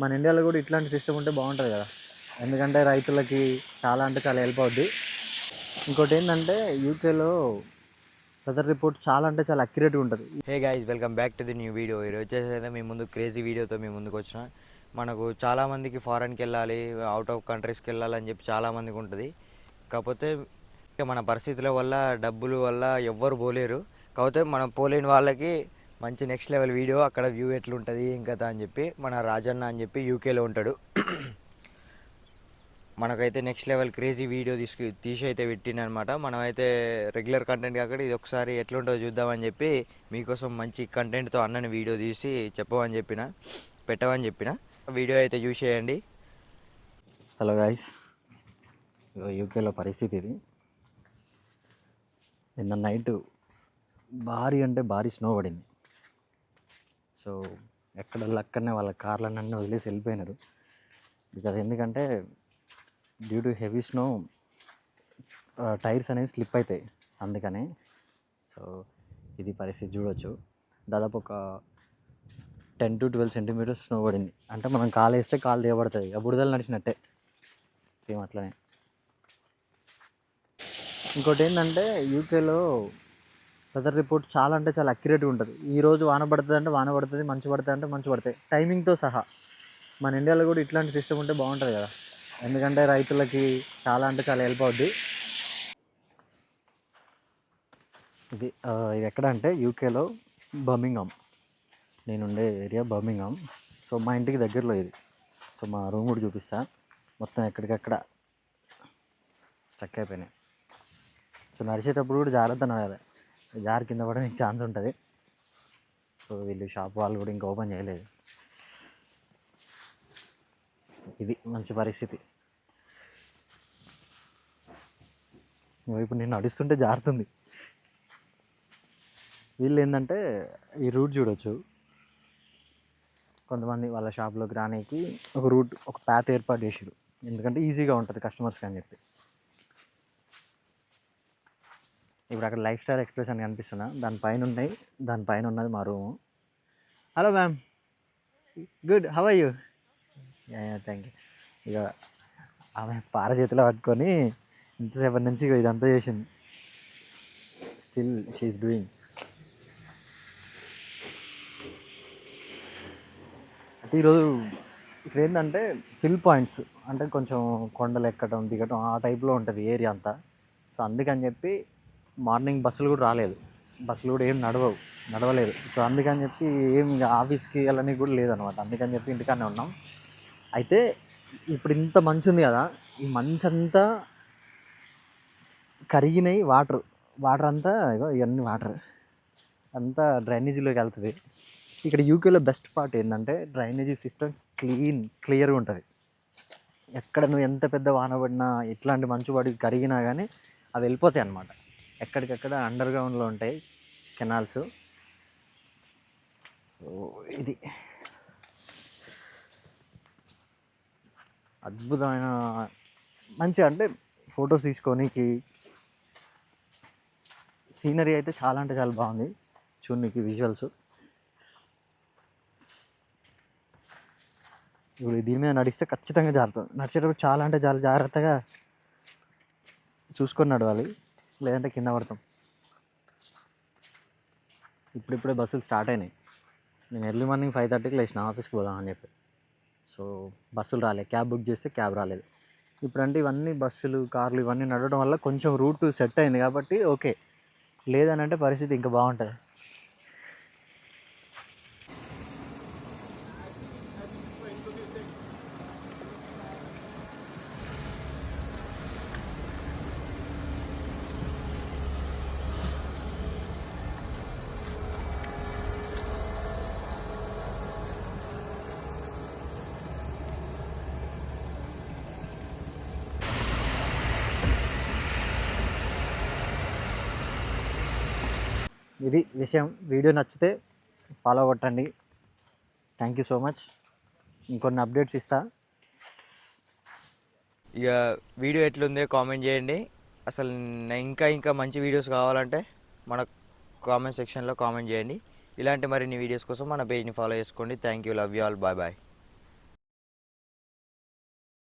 మన ఇండియాలో కూడా ఇట్లాంటి సిస్టమ్ ఉంటే బాగుంటుంది కదా. ఎందుకంటే రైతులకి చాలా అంటే చాలా హెల్ప్ అవుద్ది. ఇంకోటి ఏంటంటే యూకేలో వెదర్ రిపోర్ట్ చాలా అంటే చాలా అక్యురేట్గా ఉంటుంది. Hey guys welcome back to the new video ఈరోజు వచ్చేసి మీ ముందు క్రేజీ వీడియోతో మీ ముందుకు వచ్చిన. మనకు చాలామందికి ఫారెన్కి వెళ్ళాలి అవుట్ ఆఫ్ కంట్రీస్కి వెళ్ళాలని చెప్పి చాలామందికి ఉంటుంది. కాకపోతే ఇక మన పరిస్థితుల వల్ల డబ్బులు వల్ల ఎవ్వరు పోలేరు. కాకపోతే మనం పోలేని వాళ్ళకి మంచి నెక్స్ట్ లెవెల్ వీడియో అక్కడ వ్యూ ఎట్లుంటుంది ఇంకా అని చెప్పి మన రాజన్న అని చెప్పి యూకేలో ఉంటాడు. మనకైతే నెక్స్ట్ లెవెల్ క్రేజీ వీడియో తీసుకు తీసి అయితే పెట్టినమాట మనమైతే రెగ్యులర్ కంటెంట్ కాకుండా ఇది ఒకసారి ఎట్లుంటుందో చూద్దామని చెప్పి మీకోసం మంచి కంటెంట్తో అన్నని వీడియో తీసి చెప్పమని చెప్పిన పెట్టమని చెప్పిన. వీడియో అయితే చూసేయండి. హలో గాయస్ యూకేలో పరిస్థితి ఇది. నిన్న నైట్ భారీ అంటే భారీ స్నో పడింది. సో ఎక్కడ అక్కడనే వాళ్ళ కార్లన్నీ వదిలేసి వెళ్ళిపోయినారు. బికాజ్ ఎందుకంటే due to heavy snow tyres అనేవి స్లిప్ అవుతాయి అందుకని. సో ఇది పరిస్థితి చూడొచ్చు. దాదాపు ఒక ten to twelve centimetres snow పడింది. అంటే మనం కాలు వేస్తే కాలు దిగబడుతుంది ఆ బుడిదలు నడిచినట్టే. సేమ్ అట్లనే. ఇంకోటి ఏంటంటే యూకేలో వెదర్ రిపోర్ట్ చాలా అంటే చాలా అక్యురేట్గా ఉంటుంది. ఈరోజు వాన పడుతుంది అంటే వాన పడుతుంది మంచు పడుతుంది అంటే మంచు పడతాయి. టైమింగ్తో సహా. మన ఇండియాలో కూడా ఇట్లాంటి సిస్టమ్ ఉంటే బాగుంటుంది కదా. ఎందుకంటే రైతులకి చాలా అంటే చాలా హెల్ప్ అవుద్ది. ఇది ఇది ఎక్కడ అంటే యూకేలో బర్మింగ్హామ్ నేను ఉండే ఏరియా బర్మింగ్హామ్ సో మా ఇంటికి దగ్గరలో ఇది. సో మా రూమ్ కూడా చూపిస్తా. మొత్తం ఎక్కడికక్కడ స్టక్ అయిపోయినాయి. సో నడిచేటప్పుడు కూడా జాగ్రత్త నడవాలి. జార్ కింద పడడానికి ఛాన్స్ ఉంటుంది. సో వీళ్ళు షాప్ వాళ్ళు కూడా ఇంకా ఓపెన్ చేయలేదు. ఇది మంచి పరిస్థితి. ఇప్పుడు నేను నడుస్తుంటే జారుతుంది. వీళ్ళు ఏంటంటే ఈ రూట్ చూడొచ్చు. కొంతమంది వాళ్ళ షాప్లోకి రానికి ఒక రూట్ ఒక ప్యాత్ ఏర్పాటు చేసారు ఎందుకంటే ఈజీగా ఉంటుంది కస్టమర్స్కి అని చెప్పి. ఇప్పుడు అక్కడ లైఫ్ స్టైల్ ఎక్స్ప్రెస్ అని కనిపిస్తున్నా దానిపైన ఉన్నాయి. దానిపైన ఉన్నది మా room. Hello ma'am. Good. How you thank you ఇక ఆమె పార చేతిలో పట్టుకొని ఇంతసేపటి నుంచి ఇదంతా చేసింది. స్టిల్ షీఈస్ డూయింగ్ అయితే ఈరోజు ఇక్కడ ఏంటంటే హిల్ పాయింట్స్ అంటే కొంచెం కొండలు ఎక్కడం దిగటం ఆ టైప్లో ఉంటుంది ఏరియా అంతా. సో అందుకని చెప్పి మార్నింగ్ బస్సులు కూడా రాలేదు. బస్సులు కూడా ఏం నడవవు నడవలేదు. సో అందుకని చెప్పి ఏం ఇక ఆఫీస్కి వెళ్ళని కూడా లేదనమాట. అందుకని చెప్పి ఇంటికానే ఉన్నాం. అయితే ఇప్పుడు ఇంత మంచు ఉంది కదా ఈ మంచు అంతా కరిగినాయి వాటర్. వాటర్ అంతా ఇగో ఇవన్నీ వాటర్. అంతా డ్రైనేజీలోకి వెళ్తుంది. ఇక్కడ యూకేలో బెస్ట్ పార్ట్ ఏంటంటే డ్రైనేజీ సిస్టమ్ క్లీన్ క్లియర్గా ఉంటుంది. ఎక్కడ నువ్వు ఎంత పెద్ద వాన పడినా ఎట్లాంటి మంచు పడి కరిగినా కానీ అవి వెళ్ళిపోతాయి అన్నమాట ఎక్కడికక్కడ అండర్ గ్రౌండ్లో ఉంటాయి కెనాల్స్ సో ఇది అద్భుతమైన మంచి అంటే ఫొటోస్ తీసుకోనికి సీనరీ అయితే చాలా అంటే చాలా బాగుంది చూడనికి విజువల్స్ ఇప్పుడు దీని మీద నడిస్తే ఖచ్చితంగా జారుతుంది. నడిచేటప్పుడు చాలా అంటే చాలా జాగ్రత్తగా చూసుకొని నడవాలి. లేదంటే కింద పడతాం. ఇప్పుడిప్పుడే బస్సులు స్టార్ట్ అయినాయి. నేను ఎర్లీ మార్నింగ్ ఫైవ్ థర్టీకి లేచిన ఆఫీస్కి పోదాం అని చెప్పి. సో బస్సులు రాలేదు క్యాబ్ బుక్ చేస్తే క్యాబ్ రాలేదు. ఇప్పుడంటే ఇవన్నీ బస్సులు కార్లు ఇవన్నీ నడవడం వల్ల కొంచెం రూట్ సెట్ అయింది కాబట్టి ఓకే. లేదని అంటే పరిస్థితి ఇంకా బాగుంటుంది. ఇది విషయం. వీడియో నచ్చితే ఫాలో కొట్టండి. థ్యాంక్ యూ సో మచ్ ఇంకొన్ని అప్డేట్స్ ఇస్తా. ఇక వీడియో ఎట్లుందో కామెంట్ చేయండి. అసలు ఇంకా ఇంకా మంచి వీడియోస్ కావాలంటే మన కామెంట్ సెక్షన్లో కామెంట్ చేయండి. ఇలాంటి మరిన్ని వీడియోస్ కోసం మన పేజ్ని ఫాలో చేసుకోండి. Thank you love you all bye bye